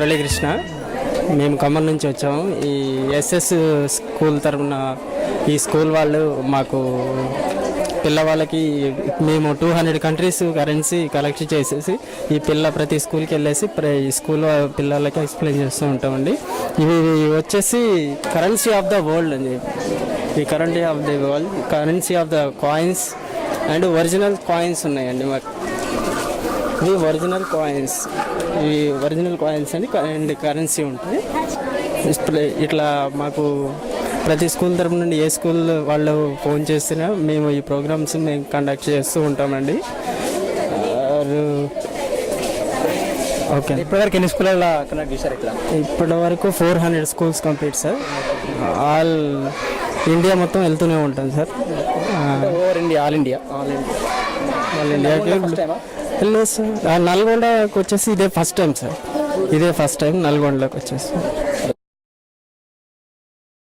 మురళీకృష్ణ. మేము ఖమ్మం నుంచి వచ్చాము. ఈ ఎస్ఎస్ స్కూల్ తరఫున ఈ స్కూల్ వాళ్ళు మాకు పిల్లవాళ్ళకి మేము two hundred countries currency collect చేసేసి ఈ పిల్ల ప్రతి స్కూల్కి వెళ్ళేసి ప్ర- ఈ స్కూల్ పిల్లలకి ఎక్స్ప్లెయిన్ చేస్తూ ఉంటామండి. ఇవి వచ్చేసి కరెన్సీ ఆఫ్ ద వరల్డ్ అండి. ఈ currency of the world currency of the coins and original coins ఉన్నాయండి మాకు. ఇవి ఒరిజినల్ కాయిన్స్. ఇవి ఒరిజినల్ కాయిన్స్ అని అండ్ కరెన్సీ ఉంటుంది. ఇట్లా ఇట్లా మాకు ప్రతి స్కూల్ తరపు నుండి ఏ స్కూల్ వాళ్ళు ఫోన్ చేసినా మేము ఈ ప్రోగ్రామ్స్ మేము కండక్ట్ చేస్తూ ఉంటామండి. ఓకే. ఇప్పటివరకు ఎన్ని స్కూళ్ళ కనెక్ట్ చేశారు ఇట్లా ఇప్పటి వరకు four hundred schools complete sir. All India మొత్తం వెళ్తూనే ఉంటాం sir. Over India all India. All India all ఇండియాకి లేదు సార్. ఆ వచ్చేసి ఇదే ఫస్ట్ టైం సార్ ఇదే ఫస్ట్ టైం నల్గొండలోకి వచ్చేసి.